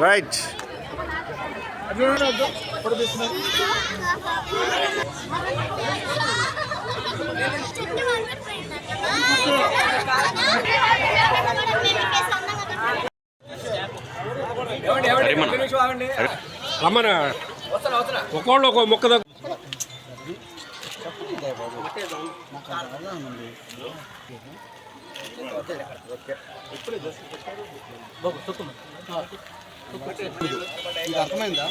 Right రమ్మన ఒక్కోళ్ళు ఒక మొక్క దగ్గర మీకు అర్థమైందా?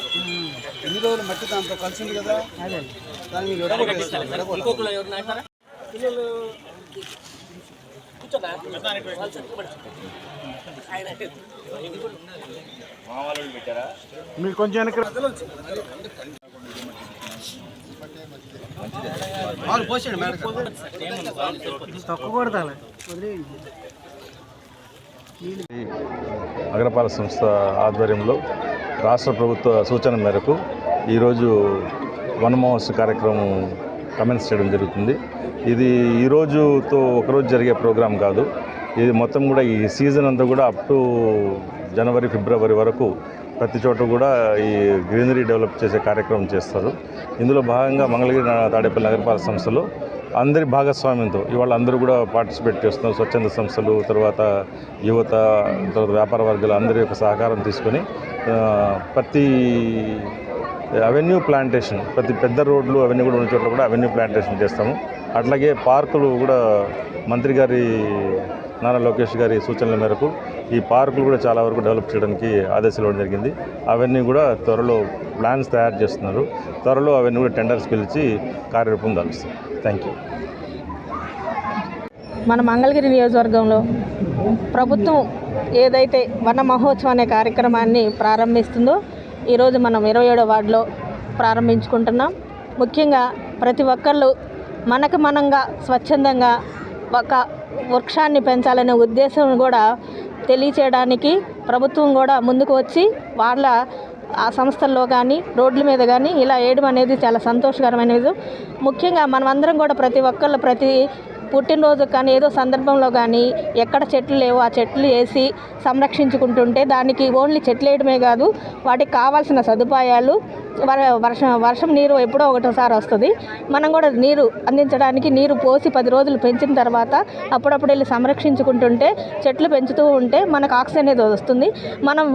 ఎన్ని రోజులు మట్టి దాంతో కలిసింది కదా? దాన్ని. విడగొట్టాలి. మీరు కొంచెం అగ్రపాల సంస్థ ఆధ్వర్యంలో రాష్ట్ర ప్రభుత్వ సూచన మేరకు ఈరోజు వన మహోత్సవ కార్యక్రమం కమెన్స్ చేయడం జరుగుతుంది. ఇది ఈరోజుతో ఒకరోజు జరిగే ప్రోగ్రాం కాదు. ఇది మొత్తం కూడా ఈ సీజన్ అంతా కూడా అప్ టు జనవరి ఫిబ్రవరి వరకు ప్రతి చోట కూడా ఈ గ్రీనరీ డెవలప్ చేసే కార్యక్రమం చేస్తారు. ఇందులో భాగంగా మంగళగిరి తాడేపల్లి నగరపాలక సంస్థలో అందరి భాగస్వామ్యంతో ఇవాళ అందరూ కూడా పార్టిసిపేట్ చేస్తున్నారు. స్వచ్ఛంద సంస్థలు తర్వాత యువత తర్వాత వ్యాపార వర్గాలు అందరి యొక్క సహకారం తీసుకొని ప్రతి అవెన్యూ ప్లాంటేషన్ ప్రతి పెద్ద రోడ్లు అవన్నీ కూడా ఉన్న చోట్ల కూడా అవెన్యూ ప్లాంటేషన్ చేస్తాము. అట్లాగే పార్కులు కూడా మంత్రి గారి నారా లోకేష్ గారి సూచనల మేరకు ఈ పార్కులు కూడా చాలా వరకు డెవలప్ చేయడానికి ఆదేశాలు ఇవ్వడం జరిగింది. అవన్నీ కూడా త్వరలో ప్లాన్స్ తయారు చేస్తున్నారు. త్వరలో అవన్నీ కూడా టెండర్స్ పిలిచి కార్యరూపం దాలుస్తాం థ్యాంక్ యూ మన మంగళగిరి నియోజకవర్గంలో ప్రభుత్వం ఏదైతే వన మహోత్సవం అనే కార్యక్రమాన్ని ప్రారంభిస్తుందో ఈరోజు మనం ఇరవై ఏడో వార్డులో ప్రారంభించుకుంటున్నాం. ముఖ్యంగా ప్రతి ఒక్కళ్ళు మనకు మనంగా స్వచ్ఛందంగా ఒక వృక్షాన్ని పెంచాలనే ఉద్దేశం కూడా తెలియచేయడానికి ప్రభుత్వం కూడా ముందుకు వచ్చి వాళ్ళ ఆ సంస్థల్లో కానీ రోడ్ల మీద కానీ ఇలా వేయడం అనేది చాలా సంతోషకరమైనది ముఖ్యంగా మనమందరం కూడా ప్రతి ఒక్కళ్ళు ప్రతి పుట్టినరోజు కానీ ఏదో సందర్భంలో కానీ ఎక్కడ చెట్లు లేవో ఆ చెట్లు వేసి సంరక్షించుకుంటుంటే దానికి ఓన్లీ చెట్లు వేయడమే కాదు వాటికి కావాల్సిన సదుపాయాలు వర్షం వర్షం నీరు ఎప్పుడో ఒకటోసారి వస్తుంది. మనం కూడా నీరు అందించడానికి నీరు పోసి పది రోజులు పెంచిన తర్వాత అప్పుడప్పుడు వెళ్ళి సంరక్షించుకుంటుంటే చెట్లు పెంచుతూ ఉంటే మనకు ఆక్సిజన్ అనేది వస్తుంది. మనం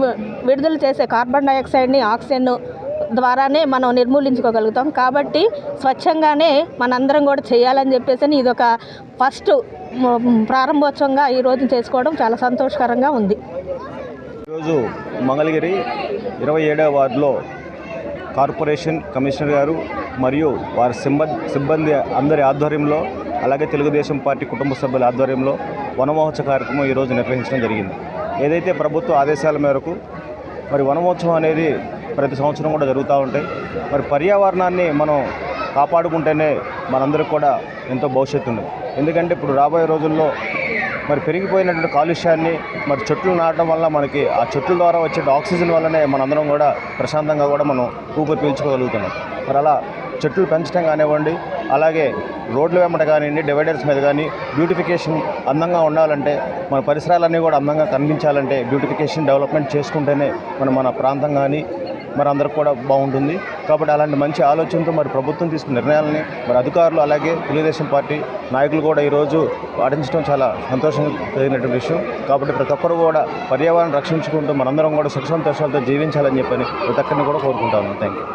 విడుదల చేసే కార్బన్ డైఆక్సైడ్ని ఆక్సిజన్ ద్వారానే మనం నిర్మూలించుకోగలుగుతాం. కాబట్టి స్వచ్ఛంగానే మనందరం కూడా చేయాలని చెప్పేసి ఇది ఒక ఫస్ట్ ప్రారంభోత్సవంగా ఈ చేసుకోవడం చాలా సంతోషకరంగా ఉంది. ఈరోజు మంగళగిరి ఇరవై ఏడవ వార్డులో కార్పొరేషన్ కమిషనర్ గారు మరియు వారి సిబ్బంది సిబ్బంది అందరి ఆధ్వర్యంలో అలాగే తెలుగుదేశం పార్టీ కుటుంబ సభ్యుల ఆధ్వర్యంలో వనమహోత్సవ కార్యక్రమం ఈరోజు నిర్వహించడం జరిగింది. ఏదైతే ప్రభుత్వ ఆదేశాల మేరకు మరి వనమహోత్సవం అనేది ప్రతి సంవత్సరం కూడా జరుగుతూ ఉంటాయి. మరి పర్యావరణాన్ని మనం కాపాడుకుంటేనే మనందరికీ కూడా ఎంతో భవిష్యత్తు ఉంది ఎందుకంటే ఇప్పుడు రాబోయే రోజుల్లో మరి పెరిగిపోయినటువంటి కాలుష్యాన్ని మరి చెట్లు నాటడం వల్ల మనకి ఆ చెట్ల ద్వారా వచ్చే ఆక్సిజన్ వల్లనే మనందరం కూడా ప్రశాంతంగా కూడా మనం ఊపిరి పీల్చుకోగలుగుతున్నాం. మరి అలా చెట్లు పెంచడం కానివ్వండి అలాగే రోడ్ల వెంబట కానివ్వండి డివైడర్స్ మీద కానీ బ్యూటిఫికేషన్ అందంగా ఉండాలంటే మన పరిసరాలన్నీ కూడా అందంగా కనిపించాలంటే బ్యూటిఫికేషన్ డెవలప్మెంట్ చేసుకుంటేనే మనం మన ప్రాంతం కానీ మరి అందరికి కూడా బాగుంటుంది. కాబట్టి అలాంటి మంచి ఆలోచనతో మరి ప్రభుత్వం తీసుకున్న నిర్ణయాలని మరి అధికారులు అలాగే తెలుగుదేశం పార్టీ నాయకులు కూడా ఈరోజు పాటించడం చాలా సంతోషం కలిగినటువంటి విషయం. కాబట్టి ప్రతి ఒక్కరు కూడా పర్యావరణం రక్షించుకుంటూ మనందరం కూడా సుఖ సంతోషాలతో జీవించాలని చెప్పని ప్రతి ఒక్కరిని కూడా కోరుకుంటాను. Thank you